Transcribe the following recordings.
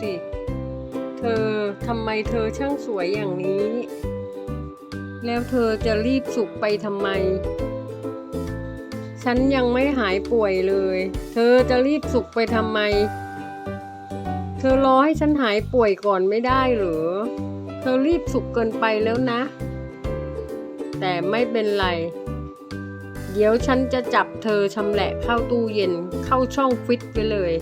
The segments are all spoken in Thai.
สิ เธอทำไมเธอช่างสวยอย่างนี้ แล้วเธอจะรีบสุกไปทำไม ฉันยังไม่หายป่วยเลย เธอจะรีบสุกไปทำไม เธอรอให้ฉันหายป่วยก่อนไม่ได้หรือ เธอรีบสุกเกินไปแล้วนะ แต่ไม่เป็นไรเดี๋ยวฉันจะจับเธอชำแหละเข้าตู้เย็นเข้าช่องฟิตไปเลย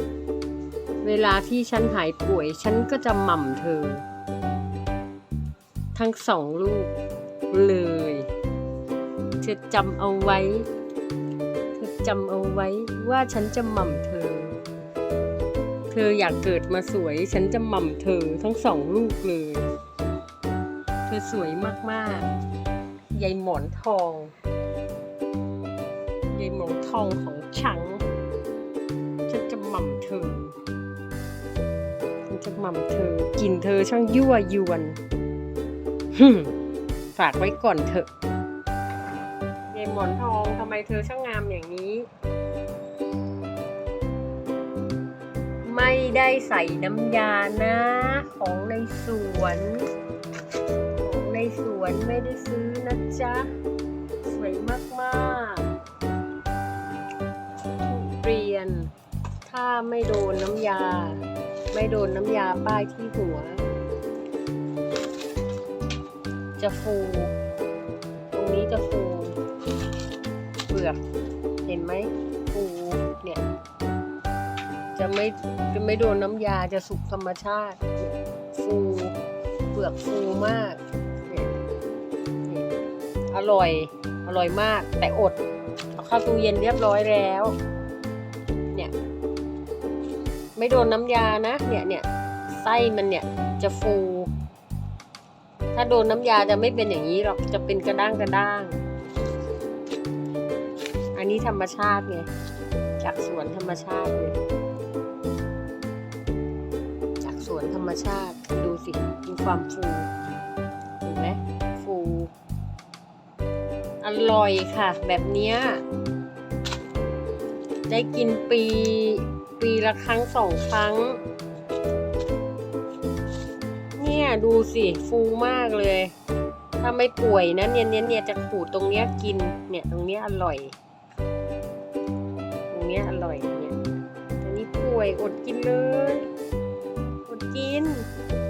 เวลาที่ฉันหายป่วย ฉันก็จะหม่ำเธอ ทั้งสองลูกเลย เธอจำเอาไว้ เธอจำเอาไว้ว่าฉันจะหม่ำเธอ เธออยากเกิดมาสวย ฉันจะหม่ำเธอทั้งสองลูกเลย เธอสวยมากๆยายหมอนทองยายหมอนทองของฉันฉันจะหม่ำเธอ ฉันจะหม่ำเธอกินเธอช่างยั่วยวนฮึมฝากไว้ก่อนเถอะยายหมอนทองทำไมเธอช่างงามอย่างนี้ ไม่ได้ใส่น้ำยานะ ของในสวน ของในสวนไม่ได้ซื้อนะจ๊ะ สวยมากๆทุเรียน ถ้าไม่โดนน้ำยา ไม่โดนน้ำยาป้ายที่หัว จะฟู ตรงนี้จะฟูเปลือกเห็นไหมฟูเนี่ยจะไม่จะไม่โดนน้ำยาจะสุกธรรมชาติ ฟูเปลือกฟูมากอร่อย อร่อยมาก แต่อดเอาเข้าตู้เย็นเรียบร้อยแล้ว ไม่โดนน้ำยานะ เนี่ยเนี่ยไส้มันเนี่ยจะฟู ถ้าโดนน้ำยาจะไม่เป็นอย่างนี้หรอก จะเป็นกระด้างกระด้าง อันนี้ธรรมชาติไง จากสวนธรรมชาติเลย จากสวนธรรมชาติ ดูสิ ดูความฟู เห็นไหมฟู อร่อยค่ะ แบบเนี้ยได้กินปี ปีละครั้งสองครั้ง เนี่ยดูสิฟูมากเลย ถ้าไม่ป่วยนะเนี่ยเนี่ยเนี่ยจะขูดตรงเนี้ยกิน เนี่ยตรงเนี้ยอร่อย ตรงเนี้ยอร่อยเนี่ยอันนี้ป่วยอดกินเลย อดกินอดกิน